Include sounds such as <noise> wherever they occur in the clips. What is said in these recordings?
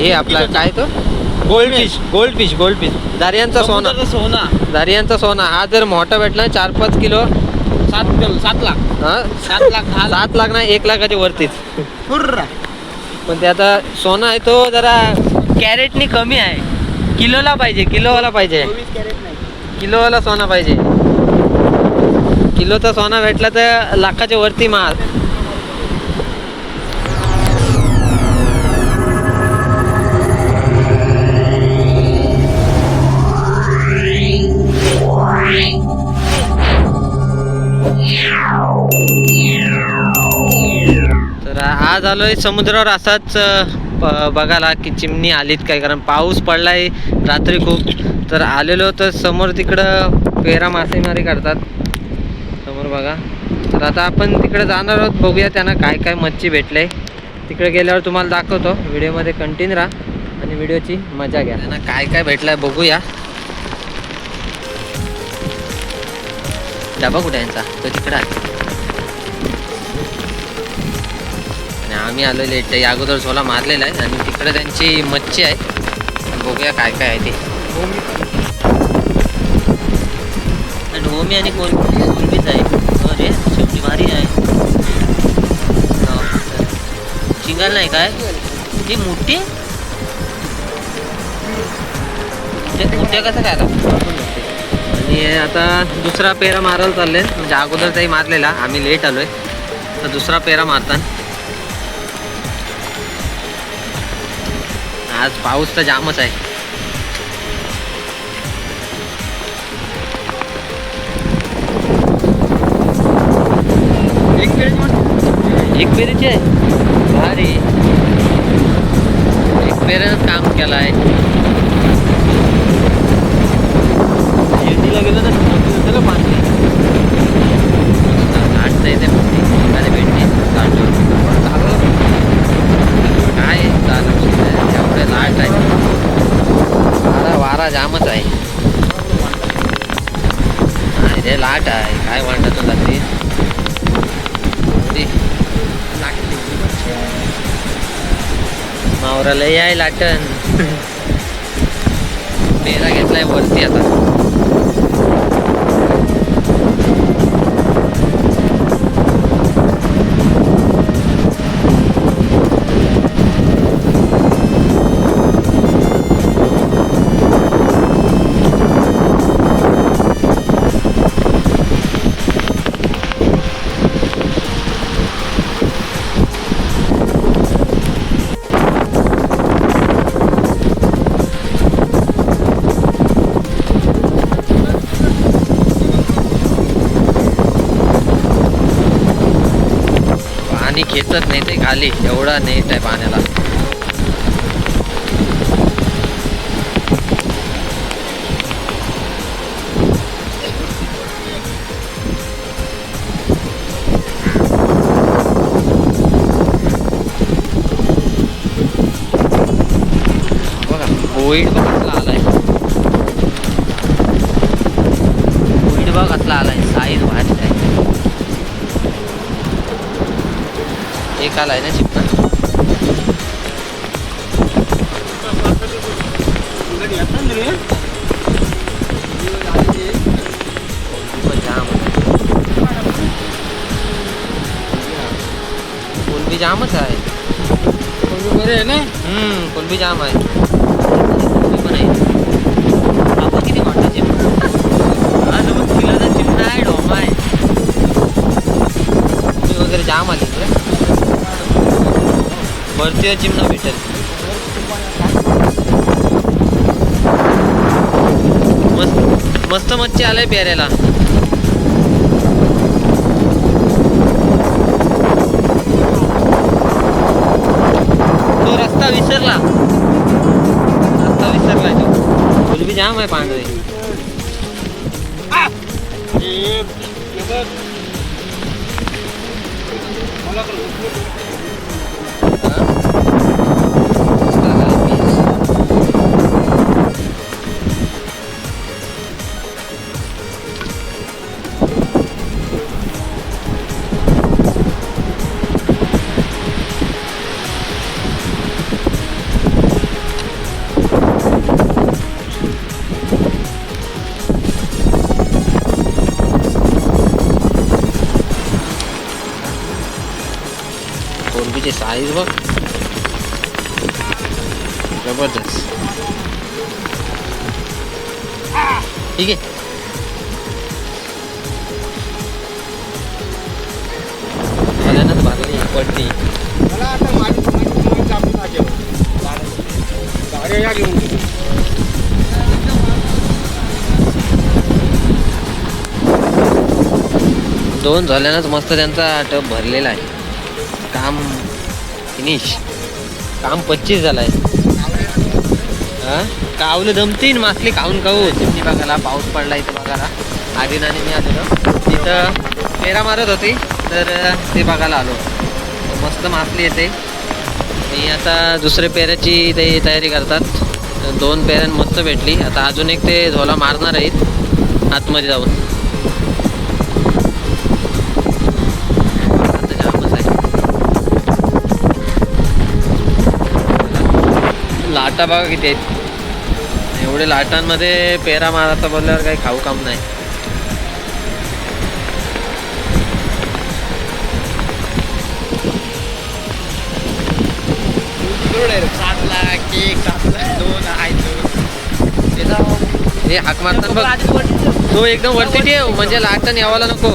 हे आपला काय तो? Gold fish gold fish gold fish दारियांचा सोना सोना. दारियांचा सोना. हा जर मोठा भेटला चार पाच किलो. सात सात लाख. हा? सात लाख सात लाख ना एक लाखाच्या वरतीच. पण ते आता सोना आहे तो जरा कॅरेटनी कमी आहे. किलोला पाहिजे किलोवाला पाहिजे. चोवीस कॅरेट नाही. किलोवाला सोना पाहिजे. किलोचा सोना भेटला तर लाखाच्या वरती माल. चालू आहे समुद्रावर असाच बघायला की चिमणी आलीत काय? कारण पाऊस पडलाय रात्री खूप. तर आलेलो तर समोर तिकडं पेरा मासेमारी करतात. समोर बघा. तर आता आपण तिकडे जाणार आहोत बघूया त्यांना काय काय मच्छी भेटले तिकडे गेल्यावर तुम्हाला दाखवतो. व्हिडिओमध्ये कंटिन्यू राहा आणि व्हिडिओची मजा घ्या. त्यांना काय काय भेटलंय बघूया. डबा कुठे यांचा? तो तिकडे आहे. आम्ही आलो लेट या अगोदर झोला मारलेला आहे आणि तिकडे त्यांची मच्छी आहे. बघूया काय काय आहे ते. आणि होमी आणि कोलबी कोलबीच आहे. अरे शेवटी भारी आहे. हो. नाही काय? ती मोठी? आहे? मोठ्या कसं काय आणि आता दुसरा पेरा मारायला चालले म्हणजे अगोदर ताई मारलेला. आम्ही लेट आलोय. तर दुसरा पेरा मारताना. आज पाऊस तर जामच आहे. एक पेरीची आहे. भारी एक पेऱ्यानंच काम केलं आहे वारा जामच आहे. नाही रे लाट आहे. काय वाटत तुला ते? मावरा मावराला याय लाटण. <laughs> पेरा घेतलाय वरती आता. पाणी खेचत नाही ते खाली एवढा नेत आहे पाण्याला. बघा कोविड एक आलाय ना चिपना पण जाम कोलबी जामच आहे वरती चिमणा भेटेल मस्त मस्त मच्छी आलाय पेऱ्याला तो रस्ता विसरला रस्ता विसरला तो कोलबी जाम आहे पांढरे मला साईज बघ जबरदस्त ठीक आहे झाल्यानंच भागली पडली मला आता माझी गाड्या या घेऊन दोन झाल्यानंच मस्त त्यांचा टप भरलेला आहे. काम फिनिश काम पच्चीस झालाय. हा? कावलं दमतीन मासली खाऊन खाऊ. चिमणी बघायला पाऊस पडला इथे बघायला आधी आणि मी आलेलो. तिथं पेरा मारत होती तर ते बघायला आलो. मस्त मासली येते. मी आता दुसऱ्या पेऱ्याची ते तयारी करतात. दोन पेऱ्यां मस्त भेटली. आता अजून एक ते झोला मारणार आहेत. आतमध्ये जाऊन. लाटा बघा किती आहेत. एवढे लाटांमध्ये पेरा मारायचा बोलल्यावर काही खाऊ काम नाही. सात लाख एक सात लाख दोन आहे हे हाक मारताना बघ. तो एकदम वरती ठेव म्हणजे लाटण यावाला नको.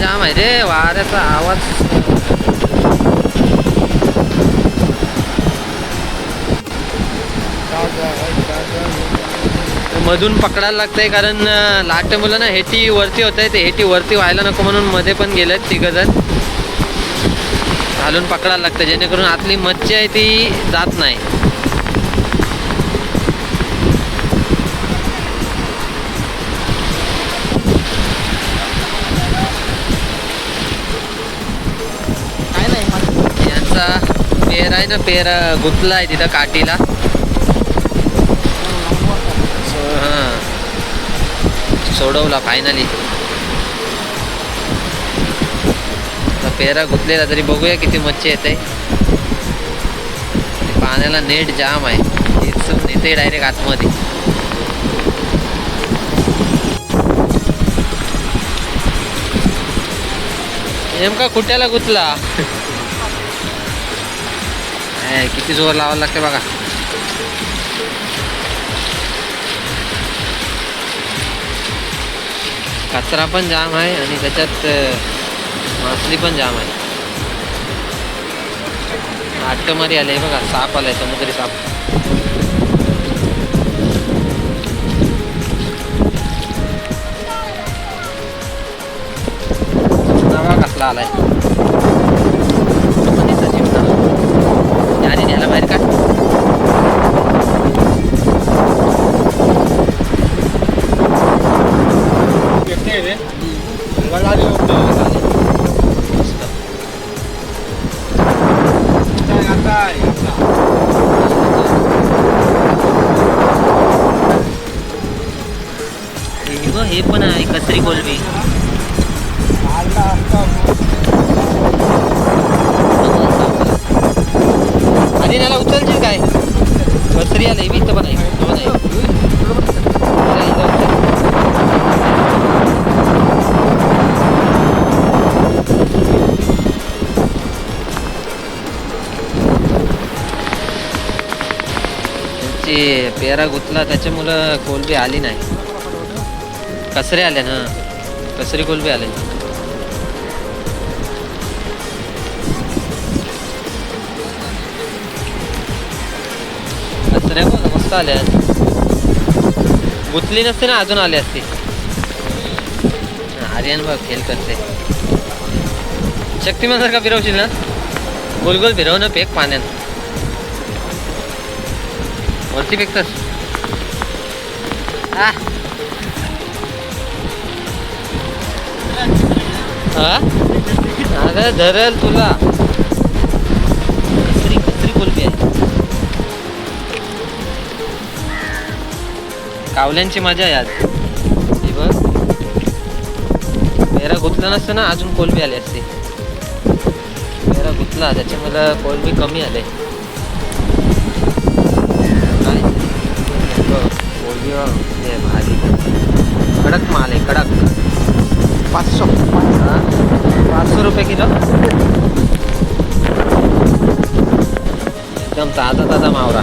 जाम आहे रे वाऱ्याचा आवाज. मधून पकडायला लागतंय कारण अं, लाट मुलं ना हेटी वरती होत आहे ते हेटी वरती व्हायला नको म्हणून मध्ये पण गेलेत तिघ जण घालून पकडायला लागतं जेणेकरून आतली मच्छी आहे ती जात नाही. पेर आहे ना पेर गुतला आहे तिथं काठीला हां। सोडवला फायनली पेरा गुतलेला तरी बघूया किती मच्छी येते. पाण्याला नेट जाम आहे. तेच नेते डायरेक्ट आतमध्ये. नेमका कुट्याला गुतला? <laughs> किती जोर लावायला लागते बघा. कचरा पण जाम आहे आणि त्याच्यात मासली पण जाम आहे. आट्टमध्ये आले बघा साप आलाय समुद्री साप. नवा कसला आलाय? याने न्यायला बाहेर का? हे हे पण आहे कचरी कोलबी कचरी आलंय मी इथं पण ते पेरा गुतला त्याच्यामुळं कोलबी आली नाही. कचरे आले ना? कसरी कोलबी आले? कचऱ्या मस्त आल्या गुतली नसते ना अजून आली असते. आर्यन बघ फेल करते. शक्तिमान सारखा फिरवशील ना? गोल गोल फिरव ना फेक पाण्यात. वरती फेकतस आ हा. अगं धरल तुला. कचरी कचरी कोलबी आहे. कावल्यांची मजा आहे आज. हे बघ. पेरा गुतला नसतं ना अजून कोलबी आली असते. पेरा गुतला त्याच्यामुळे कोलबी कमी आले. कोलबी भारी. कडक माल आहे कडक. पाचशे. पाचशे रुपये किलो? एकदम ताजा ताजा मावरा.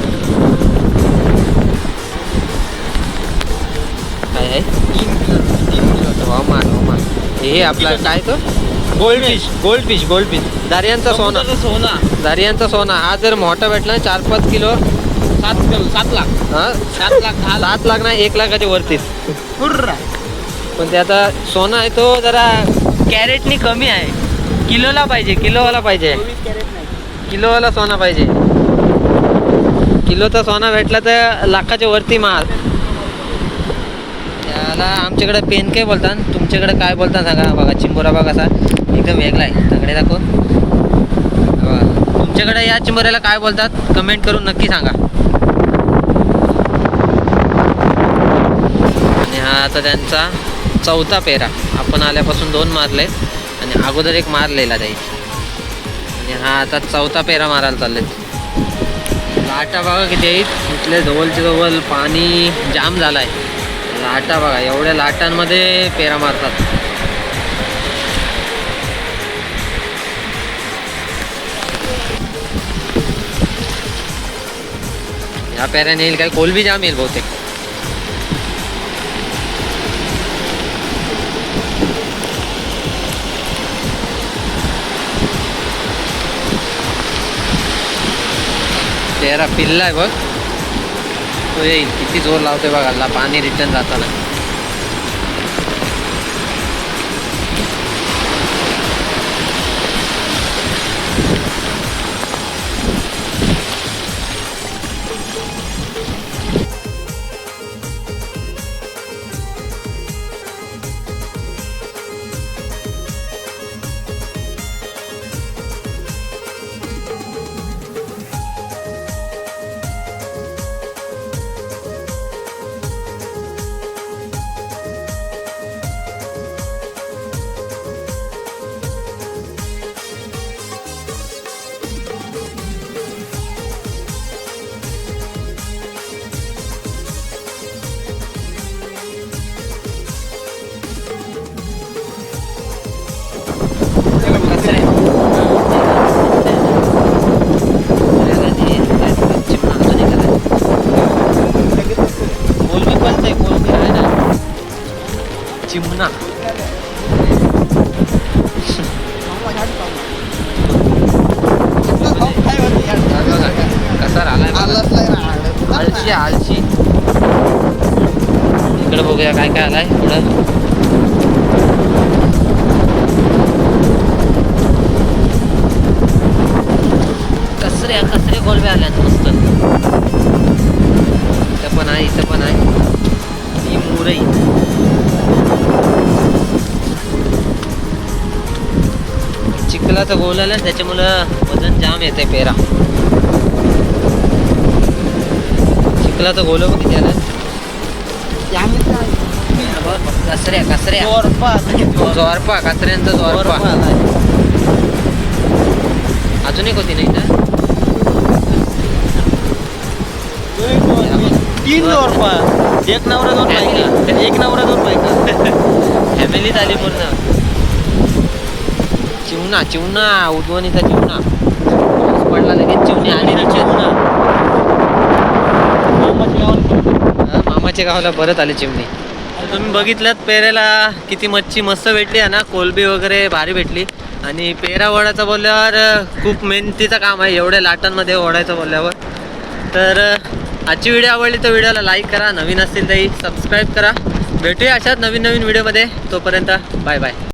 आहे. हवामान हवामान. हे आपला काय तो? Gold fish gold fish gold fish दारियांचा सोना? सोना दारियांचा सोना. हा जर मोठा भेटला ना चार पाच किलो. सात सात लाख. हा? सात लाख दहा सात लाख नाही एक लाखाच्या वरतीच. पण ते आता सोना आहे तो जरा कॅरेटनी कमी आहे. किलोला पाहिजे किलोवाला पाहिजे. चोवीस कॅरेट नाही. किलोवाला सोना पाहिजे. किलोचा सोना भेटला तर लाखाच्या वरती माल. त्याला आमच्याकडे पेन काय बोलतात? तुमच्याकडे काय बोलतात सांगा? बघा चिंबोरा बघा असा एकदम वेगळा आहे. तगडे दाखव. बघा तुमच्याकडे या चिंबोऱ्याला काय बोलतात? कमेंट करून नक्की सांगा. आणि हा आता त्यांचा चौथा पेरा. आपण आल्यापासून दोन मारले आणि अगोदर एक मारलेला त्याई आणि हा आता चौथा पेरा मारायला चाललेत. लाटा बघा किती आहेत. इथले जवळच्या जवळ पाणी जाम झालाय. लाटा बघा एवढ्या लाटांमध्ये पेरा मारतात. या पेऱ्याने येईल काय कोलबी जाम येईल बहुतेक. पेरा पिल्लाय बघ. येईल. किती जोर लावते बघा. पाणी रिटर्न जाताना. बघा, कसा राहिलाय बघा. आळशी आळशी इकडे बघूया काय काय आलाय पुढं. कसरे कसरे गोलबे आल्यात मस्त. इथं पण आहे इथं पण आहे. ही मुरई चिखलाचं गोल आलं त्याच्यामुळं वजन जाम येते पेरा. चिखलाचं गोल बघ किती आलं. कसऱ्या कसऱ्या. जोरपा कचऱ्यांचा जोरपा अजून एक होती नाही ना तीन रुपये एक नवरा दोन बायका. एक नवरा दोन बायका. फॅमिलीत आली पूर्ण. चिवणा चिवणा उद्वणीचा चिवणा पाऊस पडला लगेच चिवणी आली. ना हा, मामाच्या गावाला परत आली चिमणी तुम्ही बघितलं पेरेला किती मच्छी मस्त भेटली आहे ना कोलबी वगैरे भारी भेटली. आणि पेरा ओढायचं बोलल्यावर खूप मेहनतीचं काम आहे एवढ्या लाटांमध्ये ओढायचं बोलल्यावर. तर आजची व्हिडिओ आवडली तर व्हिडिओला लाईक करा नवीन असतील तरी सबस्क्राईब करा. भेटूया अशाच नवीन नवीन व्हिडिओमध्ये तोपर्यंत बाय बाय